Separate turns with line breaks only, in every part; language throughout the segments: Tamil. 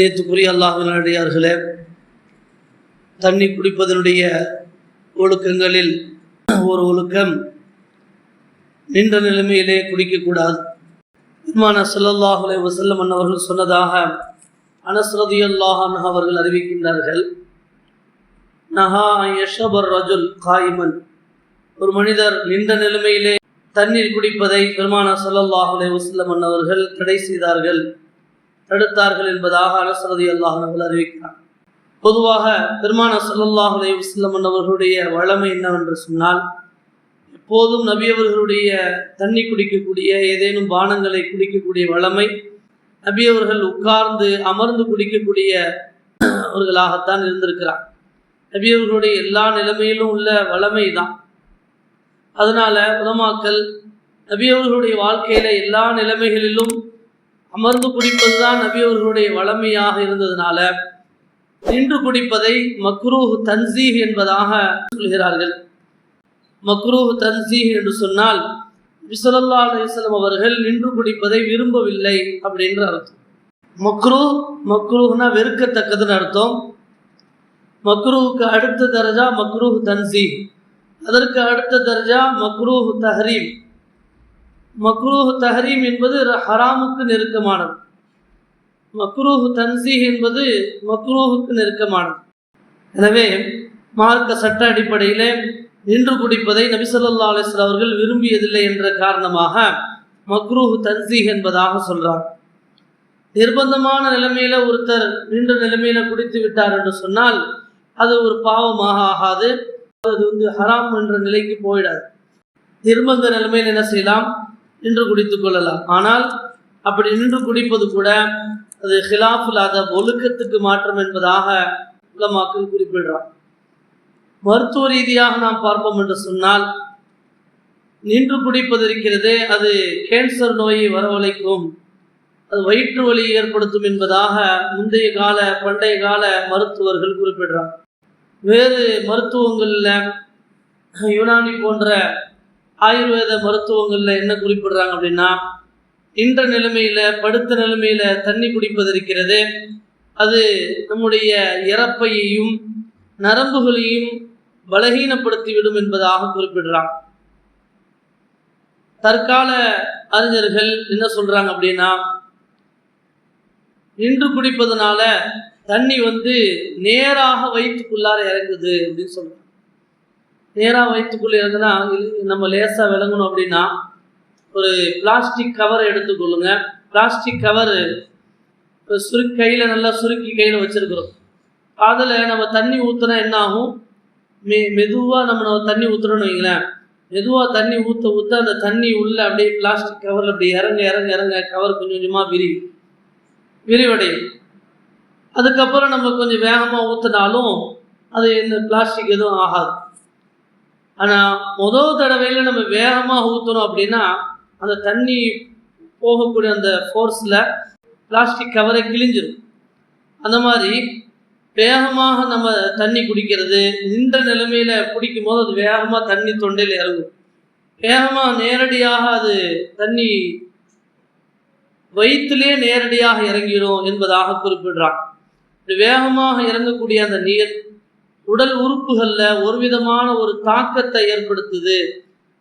நேற்றுக்குரிய அல்லாஹினடியார்களே தண்ணி குடிப்பதனுடைய ஒழுக்கங்களில் ஒரு ஒழுக்கம் நின்ற நிலைமையிலே குடிக்கக்கூடாது. பெருமான சல்லல்லாஹுலே வசல்லம் அன்னவர்கள் சொன்னதாக அனஸ்ரதி அல்லாஹன் அவர்கள் அறிவிக்கின்றார்கள் நஹா யஷபர் ரஜுல் காயிமன். ஒரு மனிதர் நின்ற நிலைமையிலே தண்ணீர் குடிப்பதை பெருமானா ஸல்லல்லாஹு அலைஹி வஸல்லம் அவர்கள் தடை செய்தார்கள். தடுத்தார்கள் என்பதாக அனஸ் ரலியல்லாஹு அவர்கள் அறிவிக்கிறார். பொதுவாக பெருமான சல்லாஹ் அலைஹி வஸல்லம் அவர்களுடைய வளமை என்னவென்று சொன்னால் எப்போதும் நபியவர்களுடைய தண்ணி குடிக்கக்கூடிய ஏதேனும் பானங்களை குடிக்கக்கூடிய வளமை நபியவர்கள் உட்கார்ந்து அமர்ந்து குடிக்கக்கூடிய அவர்களாகத்தான் இருந்திருக்கிறார். நபியவர்களுடைய எல்லா நிலைமையிலும் உள்ள வளமை தான். அதனால உலமாக்கல் நபியவர்களுடைய வாழ்க்கையில எல்லா நிலைமைகளிலும் அமர்ந்து குடிப்பதுதான் நபி அவர்களுடைய வளமையாக இருந்ததுனால நின்று குடிப்பதை மக்ரூஹ் தன்சீஹ் என்பதாக சொல்கிறார்கள். மக்ரூஹ் தன்சீஹ் என்று சொன்னால் விசலல்லா அலிஸ்லாம் அவர்கள் நின்று குடிப்பதை விரும்பவில்லை அப்படின்ற அர்த்தம். மக்ரூ மக்ரூஹ்னா வெறுக்கத்தக்கதுன்னு அர்த்தம். மக்ரூஹுக்கு அடுத்த தர்ஜா மக்ரூஹ் தன்சீஹ். அதற்கு அடுத்த தர்ஜா மக்ரூஹ் தஹரீம். மக்ரூஹ் தஹரீம் என்பது ஹராமுக்கு நெருக்கமானது. மக்ரூஹ் தன்சீஹ் என்பது மக்ரூஹுக்கு நெருக்கமானது. எனவே மார்க்க சட்ட அடிப்படையிலே நின்று குடிப்பதை நபிசல்லா அலிஸ்லாம் அவர்கள் விரும்பியதில்லை என்ற காரணமாக மக்ரூஹ் தன்சீஹ் என்பதாக சொல்றார். நிர்பந்தமான நிலைமையில ஒருத்தர் நின்ற நிலைமையில குடித்து விட்டார் என்று சொன்னால் அது ஒரு பாவமாக ஆகாது. அது வந்து ஹராம் என்ற நிலைக்கு போயிடாது. நிர்பந்த நிலைமையில் என்ன செய்யலாம்? நின்று குடித்துக் கொள்ளலாம். ஆனால் அப்படி நின்று குடிப்பது கூட அது ஹிலாஃப் இல்லாத ஒழுக்கத்துக்கு மாற்றம் என்பதாக உலமாக்கள் குறிப்பிடுறார். மருத்துவ ரீதியாக நாம் பார்ப்போம் என்று சொன்னால் நின்று குடிப்பது இருக்கிறது அது கேன்சர் நோயை வரவழைக்கும் அது வயிற்று வலி ஏற்படுத்தும் என்பதாக முந்தைய கால பண்டைய கால மருத்துவர்கள் குறிப்பிடுறார். வேறு மருத்துவங்களில் யுனானி போன்ற ஆயுர்வேத மருத்துவங்களில் என்ன குறிப்பிடுறாங்க அப்படின்னா நின்ற நிலைமையில் படுத்த நிலைமையில் தண்ணி குடிப்பது இருக்கிறது அது நம்முடைய இறப்பையையும் நரம்புகளையும் பலகீனப்படுத்தி விடும் என்பதாக குறிப்பிடுறான் தற்கால அறிஞர்கள் என்ன சொல்றாங்க அப்படின்னா நின்று குடிப்பதனால தண்ணி வந்து நேராக வயிற்றுக்குள்ளார இறங்குது அப்படின்னு சொல்றாங்க. நேராக வயிற்றுக்குள்ளே இருந்ததுன்னா நம்ம லேசாக விளங்கணும் அப்படின்னா ஒரு பிளாஸ்டிக் கவரை எடுத்துக்கொள்ளுங்க பிளாஸ்டிக் கவர் சுருக்கி கையில் நல்லா சுருக்கி கையில் வச்சுருக்குறோம். அதில் நம்ம தண்ணி ஊற்றினா என்ன ஆகும் மெ மெதுவாக நம்ம நம்ம தண்ணி ஊற்றுறோன்னு வைங்களேன். மெதுவாக தண்ணி ஊற்ற ஊற்ற அந்த தண்ணி உள்ளே அப்படியே பிளாஸ்டிக் கவரில் அப்படி இறங்க இறங்க இறங்க கவர் கொஞ்சம் கொஞ்சமாக விரிவு விரிவடையும். அதுக்கப்புறம் நம்ம கொஞ்சம் வேகமாக ஊற்றினாலும் அது இந்த பிளாஸ்டிக் எதுவும் ஆகாது. ஆனால் முதல் தடவையில் நம்ம வேகமாக ஊற்றுறோம் அப்படின்னா அந்த தண்ணி போகக்கூடிய அந்த ஃபோர்ஸில் பிளாஸ்டிக் கவரை கிழிஞ்சிடும் அந்த மாதிரி வேகமாக நம்ம தண்ணி குடிக்கிறது நின்ற நிலைமையில் குடிக்கும் போது அது வேகமாக தண்ணி தொண்டையில் இறங்கும். வேகமாக நேரடியாக அது தண்ணி வயிற்றிலே நேரடியாக இறங்கிடும் என்பதாக குறிப்பிடுறான் வேகமாக இறங்கக்கூடிய அந்த நீர் உடல் உறுப்புகளில் ஒரு விதமான ஒரு தாக்கத்தை ஏற்படுத்துது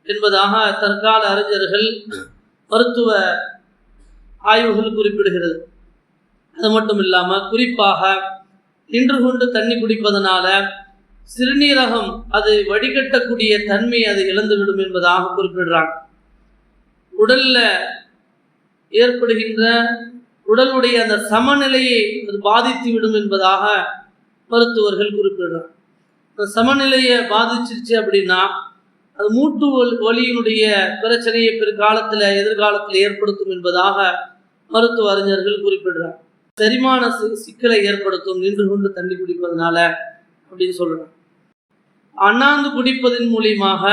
என்பதாக தற்கால அறிஞர்கள் மருத்துவ ஆய்வுகள் குறிப்பிடுகிறது. அது மட்டும் இல்லாமல் குறிப்பாக நின்று கொண்டு தண்ணி குடிப்பதனால சிறுநீரகம் அது வடிகட்டக்கூடிய தன்மை அது இழந்துவிடும் என்பதாக குறிப்பிடுறாங்க. உடல்ல ஏற்படுகின்ற உடலுடைய அந்த சமநிலையை அது பாதித்து விடும் என்பதாக மருத்துவர்கள் குறிப்பிடுறாங்க சமநிலையை பாதிச்சிருச்சு அப்படின்னா அது மூட்டு வலியினுடைய பிரச்சனையை பிற்காலத்தில் எதிர்காலத்தில் ஏற்படுத்தும் என்பதாக மருத்துவ அறிஞர்கள் குறிப்பிடுறாங்க செரிமான சிக்கலை ஏற்படுத்தும் நின்று கொண்டு தண்ணி குடிப்பதனால அப்படின்னு சொல்றாங்க. அண்ணாந்து குடிப்பதன் மூலியமாக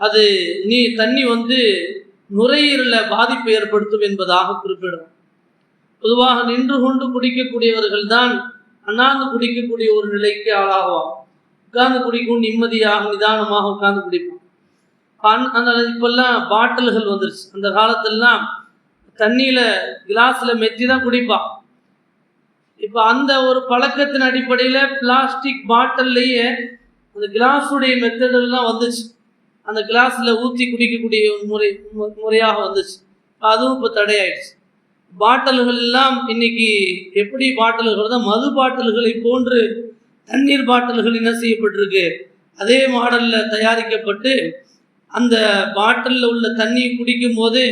அது நீ தண்ணி வந்து நுரையீரல பாதிப்பை ஏற்படுத்தும் என்பதாக குறிப்பிடும் பொதுவாக நின்று கொண்டு குடிக்கக்கூடியவர்கள் தான் அண்ணாந்து குடிக்கக்கூடிய ஒரு நிலைக்கு ஆளாகுவான் உட்கார்ந்து குடிக்கும் நிம்மதியாக நிதானமாக உட்கார்ந்து குடிப்பான் அந்த இப்பெல்லாம் பாட்டில்கள் வந்துருச்சு. அந்த காலத்திலலாம் தண்ணியில் கிளாஸில் மெத்தி தான் குடிப்பான். இப்போ அந்த ஒரு பழக்கத்தின் அடிப்படையில் பிளாஸ்டிக் பாட்டில்லையே அந்த கிளாஸுடைய மெத்தடெல்லாம் வந்துச்சு. அந்த கிளாஸில் ஊற்றி குடிக்கக்கூடிய முறை மு- முறையாக வந்துச்சு. அதுவும் இப்போ தடையாயிடுச்சு. பாட்டில்கள் எல்லாம் இன்னைக்கு எப்படி பாட்டில்கள் தான் மது பாட்டில்களை போன்று தண்ணீர் பாட்டில்கள் என்ன செய்யப்பட்டிருக்கு? அதே மாடலில் தயாரிக்கப்பட்டு அந்த பாட்டிலில் உள்ள தண்ணி குடிக்கும் போது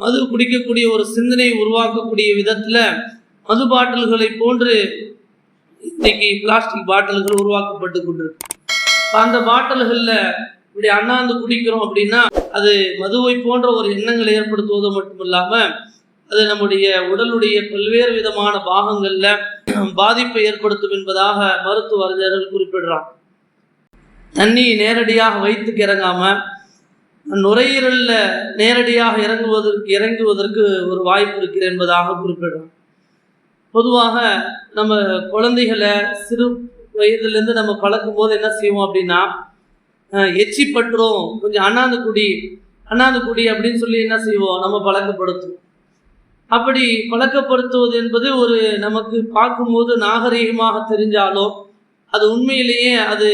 மது குடிக்கக்கூடிய ஒரு சிந்தனை உருவாக்கக்கூடிய விதத்தில் மது பாட்டில்களை போன்று இன்னைக்கு பிளாஸ்டிக் பாட்டில்கள் உருவாக்கப்பட்டு கொண்டிருக்கு. இப்போ அந்த பாட்டில்களில் இப்படி அண்ணாந்து குடிக்கிறோம் அப்படின்னா அது மதுவை போன்ற ஒரு எண்ணங்களை ஏற்படுத்துவது மட்டும் இல்லாமல் அது நம்முடைய உடலுடைய பல்வேறு விதமான பாகங்களில் பாதிப்பை ஏற்படுத்தும் என்பதாக மருத்துவ அறிஞர்கள் குறிப்பிடுறாங்க. தண்ணி நேரடியாக வயிற்றுக்கு இறங்காம நுரையீரலில் நேரடியாக இறங்குவதற்கு இறங்குவதற்கு ஒரு வாய்ப்பு இருக்குது என்பதாக குறிப்பிடுறோம் பொதுவாக நம்ம குழந்தைகளை சிறு வயதிலேருந்து நம்ம பழக்கும் போது என்ன செய்வோம் அப்படின்னா எச்சி பட்டுரும் கொஞ்சம் அண்ணாந்து குடி அண்ணாந்து குடி அப்படின்னு சொல்லி என்ன செய்வோம்? நம்ம பழக்கப்படுத்துவோம். அப்படி பழக்கப்படுத்துவது என்பது ஒரு நமக்கு பார்க்கும்போது நாகரீகமாக தெரிஞ்சாலும் அது உண்மையிலேயே அது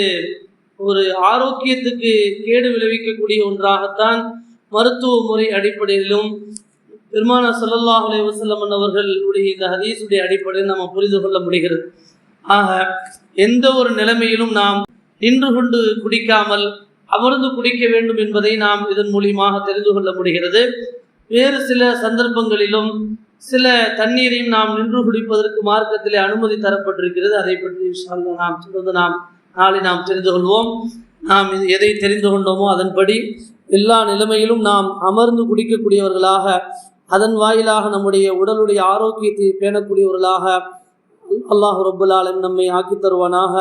ஒரு ஆரோக்கியத்துக்கு கேடு விளைவிக்கக்கூடிய ஒன்றாகத்தான் மருத்துவ முறை அடிப்படையிலும் பெருமான ஸல்லல்லாஹு அலைஹி வஸல்லம் அவர்களுடைய இந்த ஹதீஸுடைய அடிப்படையில் நம்ம புரிந்து கொள்ள முடிகிறது. ஆக எந்த ஒரு நிலைமையிலும் நாம் நின்று கொண்டு குடிக்காமல் அமர்ந்து குடிக்க வேண்டும் என்பதை நாம் இதன் மூலியமாக தெரிந்து கொள்ள முடிகிறது. வேறு சில சந்தர்ப்பங்களிலும் சில தண்ணீரையும் நாம் நின்று குடிப்பதற்கு மார்க்கத்திலே அனுமதி தரப்பட்டிருக்கிறது. அதை பற்றி நாம் சொல்வது நாம் நாளை நாம் தெரிந்து கொள்வோம். நாம் இது எதை தெரிந்து கொண்டோமோ அதன்படி எல்லா நிலைமையிலும் நாம் அமர்ந்து குடிக்கக்கூடியவர்களாக அதன் வாயிலாக நம்முடைய உடலுடைய ஆரோக்கியத்தை பேணக்கூடியவர்களாக அல்லாஹ் ரப்புல் நம்மை ஆக்கி தருவானாக